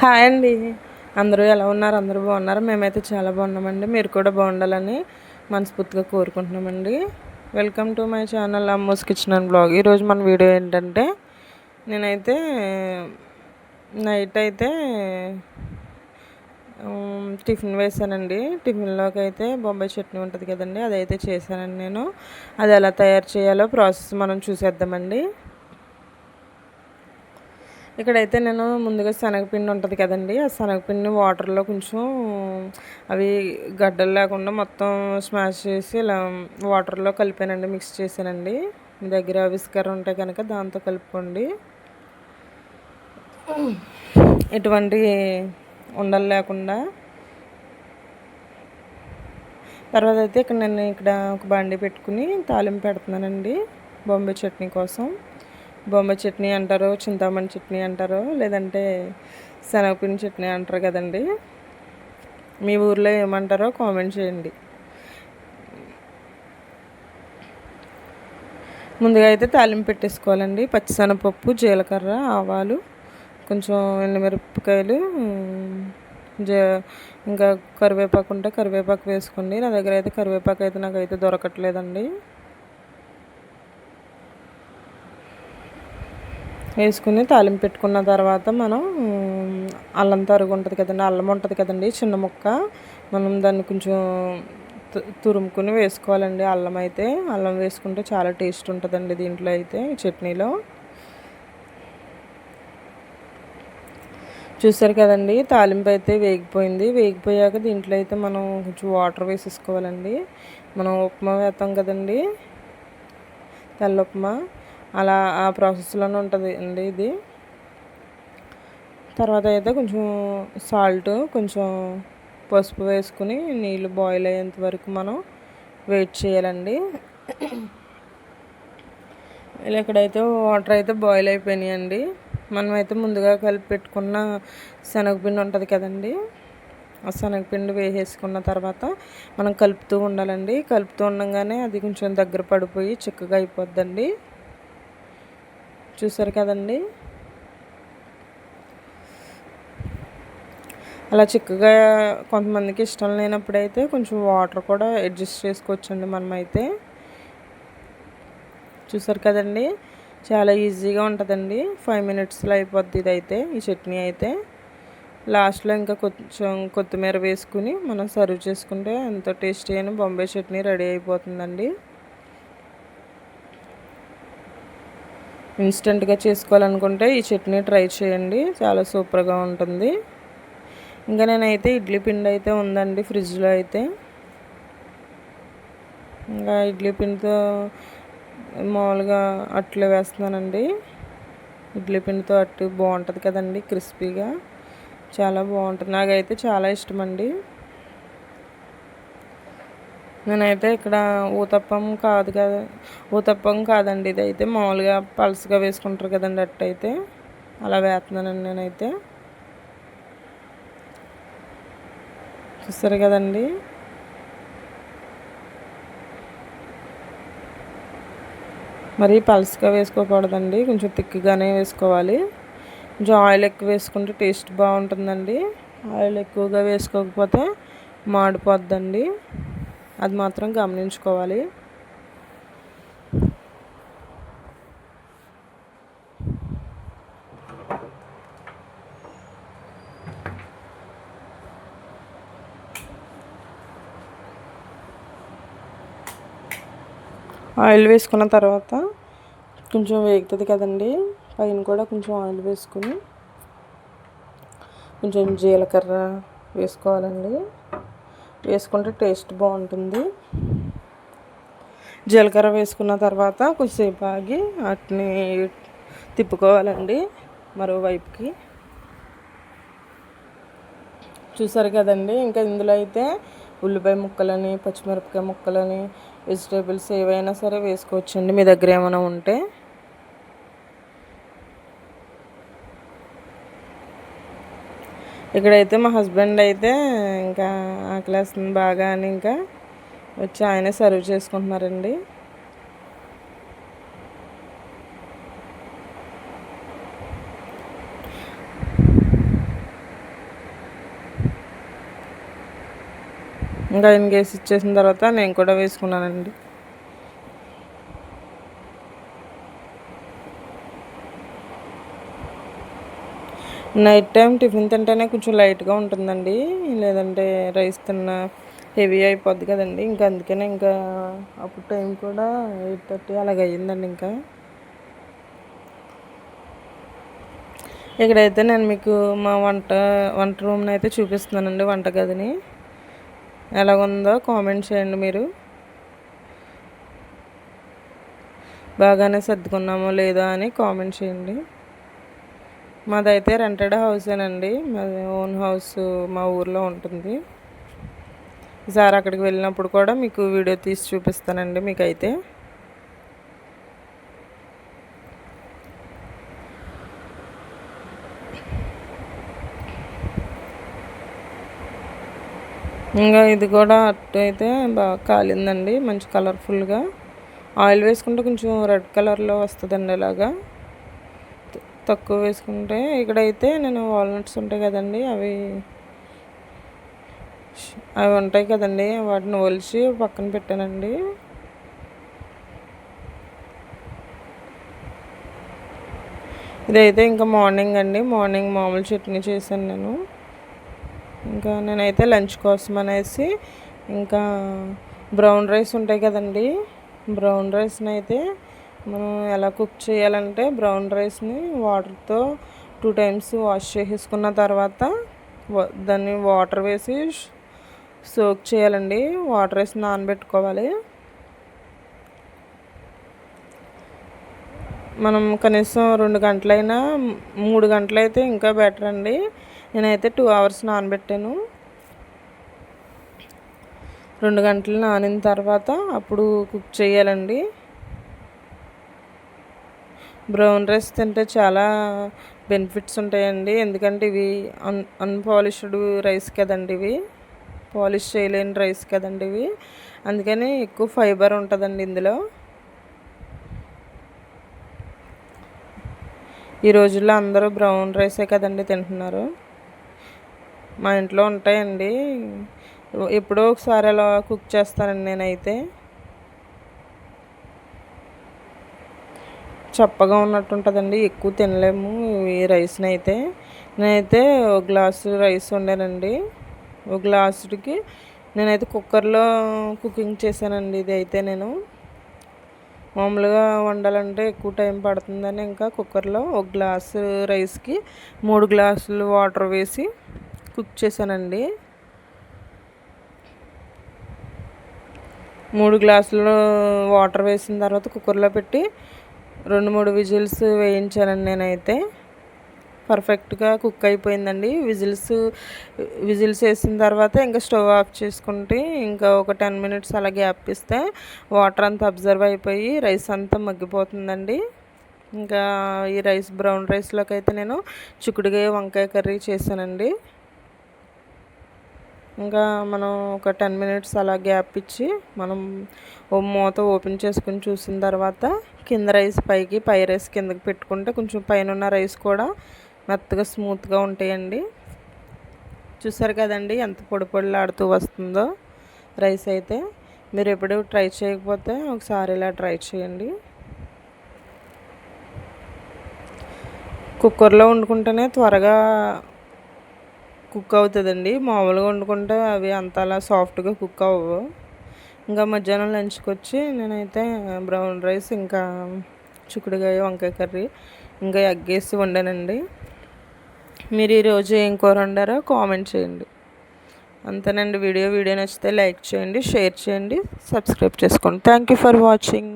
Hi అండి. అందరూ ఎలా ఉన్నారు? అందరూ బాగున్నారు? మేమైతే చాలా బాగున్నామండి. మీరు కూడా బాగుండాలని మనస్ఫూర్తిగా కోరుకుంటున్నామండి. Welcome to my channel Ammos kitchen and blog ఈరోజు మన వీడియో ఏంటంటే నేనైతే నైట్ అయితే టిఫిన్ వేసానండి టిఫిన్లోకి అయితే బొంబాయి చట్నీ ఉంటుంది కదండి అదైతే చేశానండి నేను. అది ఎలా తయారు చేయాలో ప్రాసెస్ మనం చూసేద్దామండి. ఇక్కడైతే నేను ముందుగా శనగపిండి ఉంటుంది కదండి. ఆ శనగపిండిని వాటర్లో కొంచెం అవి గడ్డలు లేకుండా మొత్తం స్మాష్ చేసి ఇలా వాటర్లో కలిపానండి మిక్స్ చేశానండి. మీ దగ్గర విస్కర్ ఉంటే కనుక దాంతో కలుపుకోండి. ఎటువంటి ఉండలు లేకుండా. తర్వాత అయితే ఇక్కడ నేను ఇక్కడ ఒక బండి పెట్టుకుని తాలింపు పెడుతున్నానండి బొంబాయి చట్నీ కోసం. బొమ్మ చట్నీ అంటారు చింతామణి చట్నీ అంటారు లేదంటే శనగపిండి చట్నీ అంటారు కదండి. మీ ఊర్లో ఏమంటారో కామెంట్ చేయండి. ముందుగా అయితే తాలింపు పెట్టేసుకోవాలండి. పచ్చిశనగపప్పు జీలకర్ర ఆవాలు కొంచెం ఎండుమిరపకాయలు జ ఇంకా కరివేపాకు ఉంటే కరివేపాకు వేసుకోండి. నా దగ్గర అయితే కరివేపాకు అయితే నాకైతే దొరకట్లేదండి. వేసుకుని తాలింపు పెట్టుకున్న తర్వాత మనం అల్లం తరుగు ఉంటుంది కదండి అల్లం ఉంటుంది కదండి చిన్న ముక్క మనం దాన్ని కొంచెం తురుముకుని వేసుకోవాలండి. అల్లం అయితే అల్లం వేసుకుంటే చాలా టేస్ట్ ఉంటుందండి దీంట్లో అయితే ఈ చట్నీలో. చూసారు కదండి తాలింపు అయితే వేగిపోయింది. వేగిపోయాక దీంట్లో అయితే మనం కొంచెం వాటర్ వేసేసుకోవాలండి. మనం ఉప్మా వేస్తాం కదండి తెల్ల ఉప్మా. అలా ఆ ప్రాసెస్లోనే ఉంటుంది అండి ఇది. తర్వాత అయితే కొంచెం సాల్ట్ కొంచెం పసుపు వేసుకుని నీళ్ళు బాయిల్ అయ్యేంత వరకు మనం వెయిట్ చేయాలండి. ఇలా ఇక్కడైతే వాటర్ అయితే బాయిల్ అయిపోయినాయండి. మనమైతే ముందుగా కలిపి పెట్టుకున్న శనగపిండి ఉంటుంది కదండి. ఆ శనగపిండి వేసేసుకున్న తర్వాత మనం కలుపుతూ ఉండాలండి. కలుపుతూ ఉండగానే అది కొంచెం దగ్గర పడిపోయి చిక్కగా అయిపోద్దండి. చూసారు కదండి? అలా చిక్కగా కొంతమందికి ఇష్టం లేనప్పుడైతే కొంచెం వాటర్ కూడా అడ్జస్ట్ చేసుకోవచ్చండి మనమైతే. చూసారు కదండి? చాలా ఈజీగా ఉంటుందండి. ఫైవ్ మినిట్స్లో అయిపోద్ది ఇదైతే ఈ చట్నీ అయితే. లాస్ట్లో ఇంకా కొంచెం కొత్తిమీర వేసుకుని మనం సర్వ్ చేసుకుంటే ఎంతో టేస్టీ అయిన బొంబాయి చట్నీ రెడీ అయిపోతుందండి. ఇన్స్టెంట్గా చేసుకోవాలనుకుంటే ఈ చట్నీ ట్రై చేయండి. చాలా సూపర్గా ఉంటుంది. ఇంకా నేనైతే ఇడ్లీ పిండి అయితే ఉందండి ఫ్రిడ్జ్లో అయితే. ఇంకా ఇడ్లీ పిండితో మామూలుగా అట్లు వేస్తున్నానండి. ఇడ్లీ పిండితో అట్టు బాగుంటుంది కదండి క్రిస్పీగా. చాలా బాగుంటుంది. నాకైతే చాలా ఇష్టం అండి నేనైతే ఇక్కడ ఊతప్పం కాదు కదా ఊతప్పం కాదండి ఇదైతే మామూలుగా పల్స్గా వేసుకుంటారు కదండి అట్టయితే. అలా వేస్తున్నానండి నేనైతే. చూస్తారు కదండి. మరి పల్స్గా వేసుకోకూడదండి కొంచెం థిక్గానే వేసుకోవాలి. కొంచెం ఆయిల్ ఎక్కువ వేసుకుంటే టేస్ట్ బాగుంటుందండి. ఆయిల్ ఎక్కువగా వేసుకోకపోతే మాడిపోద్దండి. అది మాత్రం గమనించుకోవాలి. ఆయిల్ వేసుకున్న తర్వాత కొంచెం వేగుతుంది కదండి. పైన కూడా కొంచెం ఆయిల్ వేసుకుని కొంచెం జీలకర్ర వేసుకోవాలండి. వేసుకుంటే టేస్ట్ బాగుంటుంది. జీలకర్ర వేసుకున్న తర్వాత కొద్దిసేపు ఆగి వాటిని తిప్పుకోవాలండి మరోవైపుకి. చూసారు కదండి ఇంకా ఇందులో అయితే ఉల్లిపాయ ముక్కలని పచ్చిమిరపకాయ ముక్కలని వెజిటేబుల్స్ ఏవైనా సరే వేసుకోవచ్చండి మీ దగ్గర ఏమైనా ఉంటే. ఇక్కడైతే మా హస్బెండ్ అయితే ఇంకా ఆకలేస్తుంది బాగా అని ఇంకా వచ్చి ఆయనే సర్వ్ చేసుకుంటున్నారండి. ఇంకా ఆయన వేసి ఇచ్చేసిన తర్వాత నేను కూడా వేసుకున్నానండి. నైట్ టైం టిఫిన్ తింటేనే కొంచెం లైట్గా ఉంటుందండి. లేదంటే రైస్ తిన్న హెవీ అయిపోద్ది కదండి. ఇంకా అందుకనే ఇంకా అప్పుడు టైం కూడా ఎయిట్ థర్టీ అలాగ అయ్యిందండి ఇంకా. ఇక్కడైతే నేను మీకు మా వంట వంట రూమ్ని అయితే చూపిస్తున్నానండి వంటగదిని. ఎలాగుందో కామెంట్ చేయండి మీరు. బాగానే సర్దుకున్నామో లేదో అని కామెంట్ చేయండి. మాదైతే రెంటెడ్ హౌసేనండి మాది ఓన్ హౌస్ మా ఊర్లో ఉంటుంది. ఈసారి అక్కడికి వెళ్ళినప్పుడు కూడా మీకు వీడియో తీసి చూపిస్తానండి మీకైతే. ఇంకా ఇది కూడా అట్టు అయితే బాగా కాలిందండి. మంచి కలర్ఫుల్గా ఆయిల్ వేసుకుంటే కొంచెం రెడ్ కలర్లో వస్తుందండి ఇలాగా తక్కువ వేసుకుంటే ఇక్కడైతే నేను వాల్నట్స్ ఉంటాయి కదండి అవి అవి ఉంటాయి కదండి వాటిని ఒలిచి పక్కన పెట్టానండి. ఇదైతే ఇంకా మార్నింగ్ అండి మార్నింగ్ మామూలు చట్నీ చేశాను నేను. ఇంకా నేనైతే లంచ్ కోసం అనేసి ఇంకా బ్రౌన్ రైస్ ఉంటాయి కదండి బ్రౌన్ రైస్ని అయితే మనం ఎలా కుక్ చేయాలంటే బ్రౌన్ రైస్ని వాటర్తో టూ టైమ్స్ వాష్ చేసేసుకున్న తర్వాత దాన్ని వాటర్ వేసి సోక్ చేయాలండి. వాటర్ వేసి నానబెట్టుకోవాలి. మనం కనీసం రెండు గంటలైనా మూడు గంటలైతే ఇంకా బెటర్ అండి. నేనైతే టూ అవర్స్ నానబెట్టాను. రెండు గంటలు నానిన తర్వాత అప్పుడు కుక్ చేయాలండి. బ్రౌన్ రైస్ తింటే చాలా బెనిఫిట్స్ ఉంటాయండి. ఎందుకంటే ఇవి అన్ అన్పాలిష్డ్ రైస్ కదండి ఇవి. పాలిష్ చేయలేని రైస్ కదండి ఇవి. అందుకని ఎక్కువ ఫైబర్ ఉంటుందండి ఇందులో. ఈ రోజుల్లో అందరూ బ్రౌన్ రైసే కదండి తింటున్నారు. మా ఇంట్లో ఉంటాయండి. ఎప్పుడో ఒకసారి అలా కుక్ చేస్తానండి నేనైతే. చప్పగా ఉన్నట్టు ఉంటుందండి ఎక్కువ తినలేము ఈ రైస్ని అయితే నేనైతే ఒక గ్లాసు రైస్ వండానండి. ఒక గ్లాసుకి నేనైతే కుక్కర్లో కుకింగ్ చేశానండి ఇది అయితే నేను. మామూలుగా వండాలంటే ఎక్కువ టైం పడుతుందని ఇంకా కుక్కర్లో ఒక గ్లాసు రైస్కి మూడు గ్లాసులు వాటర్ వేసి కుక్ చేశానండి. మూడు గ్లాసులు వాటర్ వేసిన తర్వాత కుక్కర్లో పెట్టి రెండు మూడు విజిల్స్ వేయించానండి నేనైతే. పర్ఫెక్ట్గా కుక్ అయిపోయిందండి. విజిల్స్ విజిల్స్ వేసిన తర్వాత ఇంకా స్టవ్ ఆఫ్ చేసుకుంటే ఇంకా ఒక టెన్ మినిట్స్ అలా గ్యాప్ ఇస్తే వాటర్ అంతా అబ్జర్వ్ అయిపోయి రైస్ అంతా మగ్గిపోతుందండి. ఇంకా ఈ రైస్ బ్రౌన్ రైస్లోకి అయితే నేను చిక్కుడుగాయ వంకాయ కర్రీ చేశానండి. ఇంకా మనం ఒక టెన్ మినిట్స్ అలా గ్యాప్ ఇచ్చి మనం మూత ఓపెన్ చేసుకుని చూసిన తర్వాత కింద రైస్ పైకి పై రైస్ కిందకి పెట్టుకుంటే కొంచెం పైన ఉన్న రైస్ కూడా మెత్తగా స్మూత్గా ఉంటాయండి. చూసారు కదండి ఎంత పొడి పొడిలాడుతూ వస్తుందో రైస్ అయితే. మీరు ఎప్పుడు ట్రై చేయకపోతే ఒకసారి ఇలా ట్రై చేయండి. కుక్కర్లో వండుకుంటేనే త్వరగా కుక్ అవుతుందండి. మామూలుగా వండుకుంటే అవి అంత అలా సాఫ్ట్గా కుక్ అవ్వవు. ఇంకా మధ్యాహ్నం లంచ్కి వచ్చి నేనైతే బ్రౌన్ రైస్ ఇంకా చిక్కుడుకాయ వంకాయ కర్రీ ఇంకా ఎగ్ వేసి వండానండి. మీరు ఈరోజు ఏం కూర వండారో కామెంట్ చేయండి. అంతేనండి. వీడియో వీడియో నచ్చితే లైక్ చేయండి షేర్ చేయండి సబ్స్క్రైబ్ చేసుకోండి. Thank you for watching.